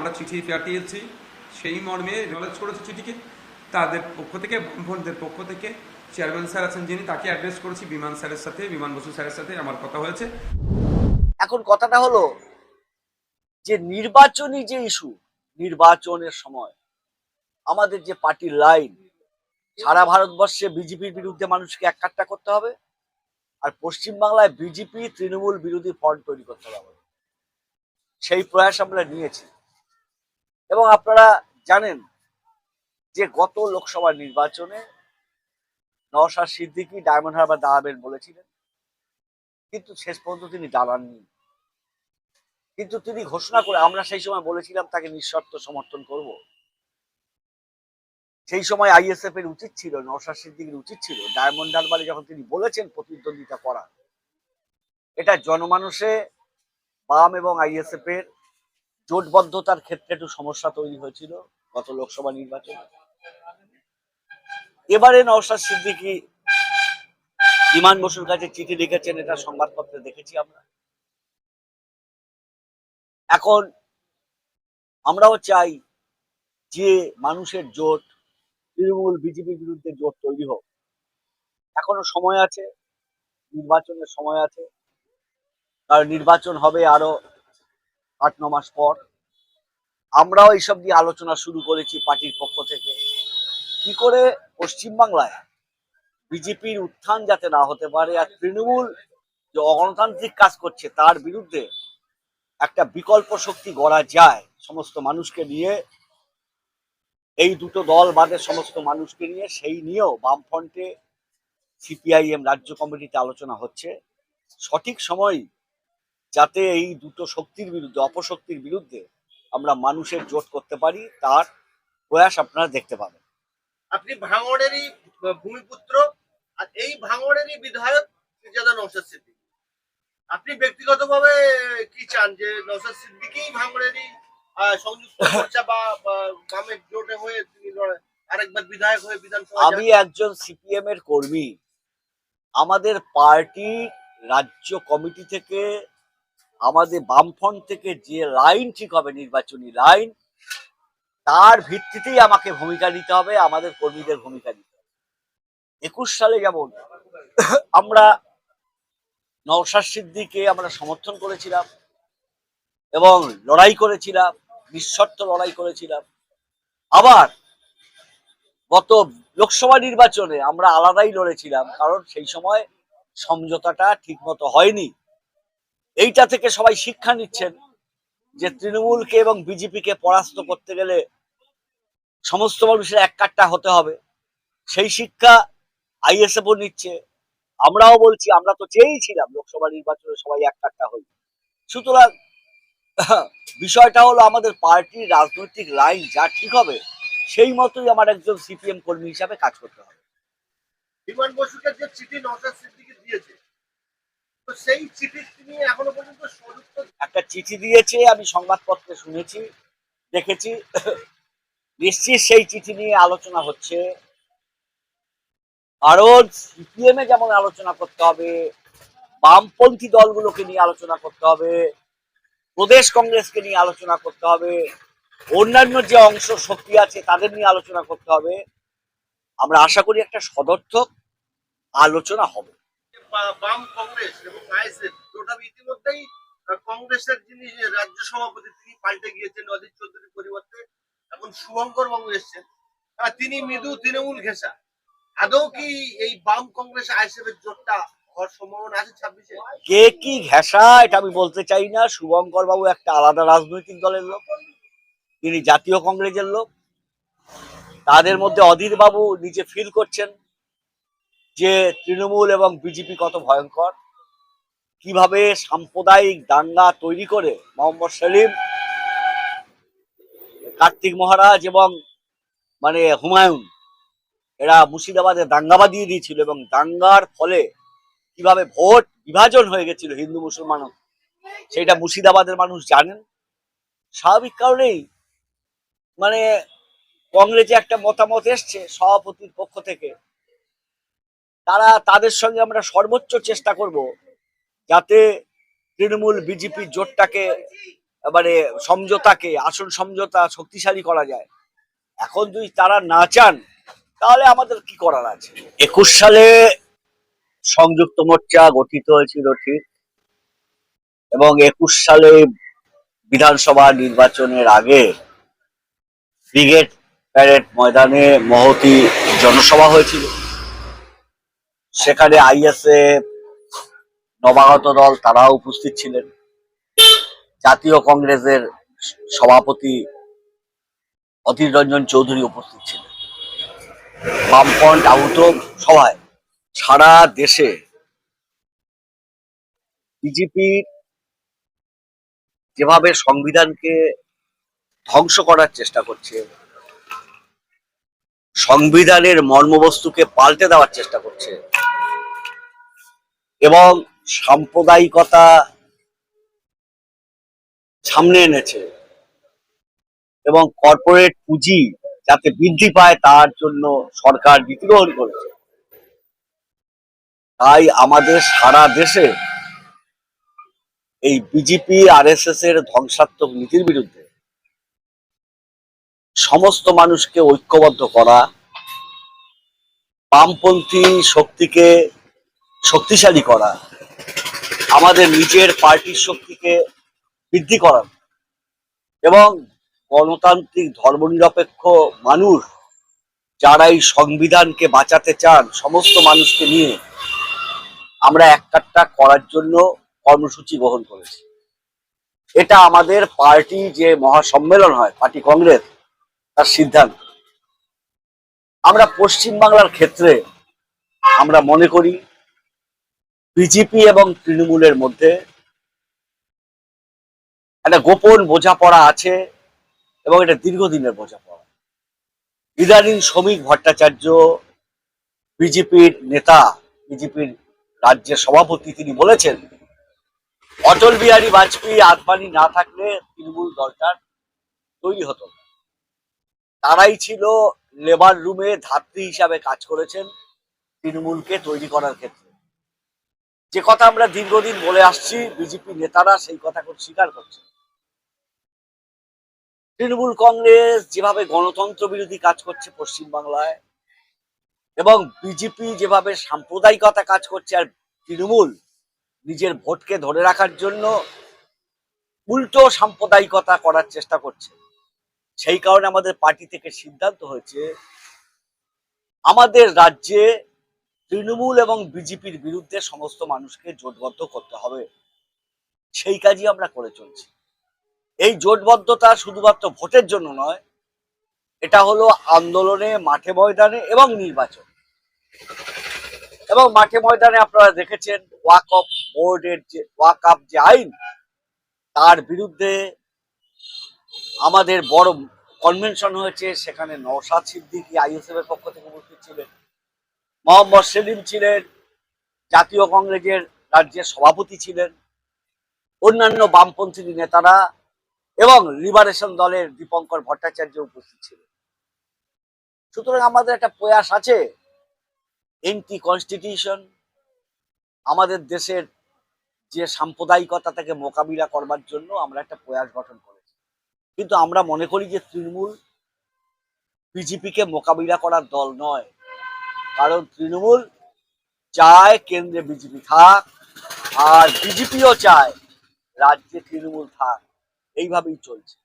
আমরা চিঠি পাঠিয়েছি সেই মর্মে নলেজ করেছি চিঠিকে। তাদের পক্ষ থেকে বামফ্রন্টদের পক্ষ থেকে চেয়ারম্যান স্যার আছেন যিনি, তাকে অ্যাড্রেস করেছি বিমান স্যারের সাথে, বিমান বসু স্যারের সাথে, আমার কথা হয়েছে। এখন কথাটা হলো যে নির্বাচনী যে ইস্যু নির্বাচনের সময় আমাদের যে পার্টির লাইন সারা ভারতবর্ষে বিজেপির বিরুদ্ধে মানুষকে এককাট্টা করতে হবে আর পশ্চিমবাংলায় বিজেপি তৃণমূল বিরোধী ফ্রন্ট তৈরি করতে হবে। সেই প্রয়াস আমরা নিয়েছি। এবং আপনারা জানেন যে গত লোকসভা নির্বাচনে নওশাদ সিদ্দিকী ডায়মন্ড হারবার দাঁড়াবেন বলেছিলেন। কিন্তু শেষ পর্যন্ত তিনি দাঁড়াননি। কিন্তু তিনি ঘোষণা করে, আমরা সেই সময় বলেছিলাম তাকে নিঃশর্ত সমর্থন করব। সেই সময় আইএসএফ এর উচিত ছিল নওশাদ সিদ্দিকের উচিত ছিল, ডায়মন্ড হারবারে যখন তিনি বলেছেন প্রতিদ্বন্দ্বিতা করা, এটা জনমানুষে বাম এবং আইএসএফ এর জোটবদ্ধতার ক্ষেত্রে একটু সমস্যা তৈরি হয়েছিল গত লোকসভা নির্বাচনে। এবারে নওশাদ সিদ্দিকী বিমান বসুর কাছে চিঠি লিখেছেন, এটা সংবাদপত্রে দেখেছি আমরা। এখন আমরাও চাই যে মানুষের জোট, তৃণমূল, বিজেপির বিরুদ্ধে জোট তৈরি হোক। এখনও সময় আছে, নির্বাচনের সময় আছে। কারণ নির্বাচন হবে আরও আট, ন মাস পর আমরাও এইসব নিয়ে আলোচনা শুরু করেছি পার্টির পক্ষ থেকে। কি করে পশ্চিমবাংলায় বিজেপির উত্থান যাতে না হতে পারে আর তৃণমূল যে অগণতান্ত্রিক কাজ করছে তার বিরুদ্ধে একটা বিকল্প শক্তি গড়া যায় সমস্ত মানুষকে নিয়ে, এই দুটো দল বাদে সমস্ত মানুষকে নিয়ে, সেই নিয়েও বামফ্রন্টে সিপিআইএম রাজ্য কমিটিতে আলোচনা হচ্ছে। সঠিক সময় যাতে এই দুটো শক্তির বিরুদ্ধে অপশক্তির বিরুদ্ধে আমরা মানুষের জোট করতে পারি তার প্রয়াস আপনারা দেখতে পাবেন। আপনি ভাঙড়েরই ভূমিপুত্র আর এই ভাঙড়েরই বিধায়ক মির্জাদা নৌসাদ সিদ্দিকী। আপনি ব্যক্তিগতভাবে কি চান যে নৌসাদ সিদ্দিকী ভাঙড়েরই সংযুক্ত মোর্চা বা জোটে হয়ে তিনি আরেকবার বিধায়ক হয়ে বিধানসভা আমি একজন সিপিএম এর কর্মী। আমাদের পার্টি রাজ্য কমিটি থেকে আমাদের বামফ্রন্ট থেকে যে লাইন ঠিক হবে, নির্বাচনী লাইন, তার ভিত্তিতেই আমাকে ভূমিকা নিতে হবে, আমাদের কর্মীদের ভূমিকা নিতে হবে। একুশ সালে যেমন আমরা নওশাদ সিদ্দিকে আমরা সমর্থন করেছিলাম এবং লড়াই করেছিলাম, নিঃশর্ত লড়াই করেছিলাম। আবার গত লোকসভা নির্বাচনে আমরা আলাদাই লড়েছিলাম, কারণ সেই সময় সমঝোতাটা ঠিকমতো হয়নি। এইটা থেকে সবাই শিক্ষা নিচ্ছেন যে তৃণমূলকে এবং বিজেপিকে পরাস্ত করতে গেলে সমস্ত মানুষের এক কাট্টা হতে হবে। সেই শিক্ষা আইএসএফও নিচ্ছে। আমরাও বলছি, আমরা তো চেয়েছিলাম লোকসভা নির্বাচনে সবাই এক কাট্টা হই। সুতরাং বিষয়টা হলো আমাদের পার্টির রাজনৈতিক লাইন যা ঠিক হবে, সেই মতোই আমার একজন সিপিএম কর্মী হিসাবে কাজ করতে হবে। বিমান বসুকে যে চিঠি নৌসাদ সিদ্দিকী দিয়েছে, তো সেই চিঠি একটা চিঠি দিয়েছে আমি সংবাদপত্রে শুনেছি দেখেছি। নিশ্চিত সেই চিঠি নিয়ে আলোচনা হচ্ছে। কারণ সিপিএম এ যেমন আলোচনা করতে হবে বামপন্থী দলগুলোকে নিয়ে আলোচনা করতে হবে প্রদেশ কংগ্রেসকে নিয়ে আলোচনা করতে হবে অন্যান্য যে অংশ শক্তি আছে তাদের নিয়ে আলোচনা করতে হবে। আমরা আশা করি একটা সদর্থক আলোচনা হবে। বাম কংগ্রেস এবং দুটা ইতিমধ্যেই কংগ্রেসের যিনি রাজ্য সভাপতি, তিনি পাল্টে গিয়েছেন অজিত চৌধুরীর পরিবর্তে। এখন শুভঙ্কর বাবু এসছেন। তিনি মৃদু তৃণমূল ঘেঁষা। আদৌ কি এই বাম কংগ্রেস আইএসএফ এর জোটটা কে কি ঘেঁষা, এটা আমি বলতে চাই না। শুভঙ্কর বাবু একটা আলাদা রাজনৈতিক দলের লোক। তিনি জাতীয় কংগ্রেসের লোক। তাদের মধ্যে অধীর বাবু নিজে ফিল করছেন যে তৃণমূল এবং বিজেপি কত ভয়ঙ্কর। কীভাবে সাম্প্রদায়িক দাঙ্গা তৈরি করে মোহাম্মদ সেলিম, কার্তিক মহারাজ এবং মানে হুমায়ুন? এরা মুর্শিদাবাদে দাঙ্গা বাঁধিয়ে দিয়েছিল এবং দাঙ্গার ফলে কীভাবে ভোট বিভাজন হয়ে গেছিল হিন্দু মুসলমান সেটা মুর্শিদাবাদের মানুষ জানেন। স্বাভাবিক কারণেই মানে কংগ্রেসে একটা মতামত এসছে সভাপতির পক্ষ থেকে। তারা তাদের সঙ্গে আমরা সর্বোচ্চ চেষ্টা করব যাতে তৃণমূল বিজেপি জোটটাকে মানে সমঝোতাকে, আসন সমঝোতা শক্তিশালী করা যায়। এখন যদি তারা না চান, তাহলে আমাদের কি করার আছে? একুশ সালে সংযুক্ত মোর্চা গঠিত হয়েছিল, ঠিক। এবং একুশ সালে বিধানসভা নির্বাচনের আগে ব্রিগেড প্যারেড ময়দানে মহতি জনসভা হয়েছিল। সেখানে আইএসএ নবাগত দল, তারাও উপস্থিত ছিলেন। জাতীয় কংগ্রেসের সভাপতি অধীর রঞ্জন চৌধুরী উপস্থিত ছিলেন। বামফ্রন্ট আহত সভায়, সারা দেশে বিজেপি যেভাবে সংবিধানকে ধ্বংস করার চেষ্টা করছে, সংবিধানের মর্মবস্তুকে পাল্টে দেওয়ার চেষ্টা করছে, এবং সাম্প্রদায়িকতা সামনে এনেছে এবং কর্পোরেট পুঁজি যাতে বৃদ্ধি পায় তার জন্য সরকার নীতি গ্রহণ করেছে। তাই আমাদের সারা দেশে এই বিজেপি আর এর ধ্বংসাত্মক নীতির বিরুদ্ধে সমস্ত মানুষকে ঐক্যবদ্ধ করা, বামপন্থী শক্তিকে শক্তিশালী করা আমাদের নিজের পার্টির শক্তিকে বৃদ্ধি করা এবং গণতান্ত্রিক ধর্মনিরপেক্ষ মানুষ যারা এই সংবিধানকে বাঁচাতে চান, সমস্ত মানুষকে নিয়ে আমরা একটা করার জন্য কর্মসূচি গ্রহণ করেছি। এটা আমাদের পার্টি যে মহাসম্মেলন হয়, পার্টি কংগ্রেস, তার সিদ্ধান্ত। আমরা পশ্চিমবাংলার ক্ষেত্রে আমরা মনে করি বিজেপি এবং তৃণমূলের মধ্যে একটা গোপন বোঝাপড়া আছে এবং এটা দীর্ঘদিনের বোঝাপড়া। ইদানিং শ্রমিক ভট্টাচার্য, বিজেপির নেতা, বিজেপির রাজ্যের সভাপতি তিনি বলেছেন, অটল বিহারী বাজপেয়ী আদবানি না থাকলে তৃণমূল দলটার তৈরি হতো তারাই ছিল লেবার রুমে ধাত্রী হিসাবে কাজ করেছেন তৃণমূলকে তৈরি করার ক্ষেত্রে। যে কথা আমরা দীর্ঘদিন বলে আসছি, বিজেপি নেতারা সেই কথা স্বীকার করছে। তৃণমূল কংগ্রেস যেভাবে গণতন্ত্র বিরোধী কাজ করছে পশ্চিমবাংলায়, এবং বিজেপি যেভাবে সাম্প্রদায়িকতা কাজ করছে, আর তৃণমূল নিজের ভোটকে ধরে রাখার জন্য উল্টো সাম্প্রদায়িকতা করার চেষ্টা করছে। সেই কারণে আমাদের পার্টি থেকে সিদ্ধান্ত হয়েছে, আমাদের রাজ্যে তৃণমূল এবং বিজেপির বিরুদ্ধে সমস্ত মানুষকে জোটবদ্ধ করতে হবে। সেই কাজই আমরা করে চলছি। এই জোটবদ্ধতা শুধুমাত্র ভোটের জন্য নয়, এটা হলো আন্দোলনে, মাঠে ময়দানে এবং নির্বাচন। এবং মাঠে ময়দানে আপনারা দেখেছেন ওয়াক অফ বোর্ডের যে, ওয়াক আপ যে আইন, তার বিরুদ্ধে আমাদের বড় কনভেনশন হয়েছে, সেখানে নওশাদ সিদ্দিকী আইএসএফ এর পক্ষ থেকে উপস্থিত ছিলেন। মোহাম্মদ সেলিম ছিলেন জাতীয় কংগ্রেসের রাজ্যের সভাপতি ছিলেন, অন্যান্য বামপন্থী নেতারা এবং লিবারেশন দলের দীপঙ্কর ভট্টাচার্য উপস্থিত ছিলেন। সুতরাং আমাদের একটা প্রয়াস আছে এন্টি কনস্টিটিউশন আমাদের দেশের যে সাম্প্রদায়িকতা থেকে মোকাবিলা করবার জন্য আমরা একটা প্রয়াস গঠন করেছি। কিন্তু আমরা মনে করি যে তৃণমূল, বিজেপিকে মোকাবিলা করার দল নয়। কারণ তৃণমূল চায় কেন্দ্রে বিজেপি থাক আর বিজেপিও চায় রাজ্যে তৃণমূল থাক। এইভাবেই চলছে।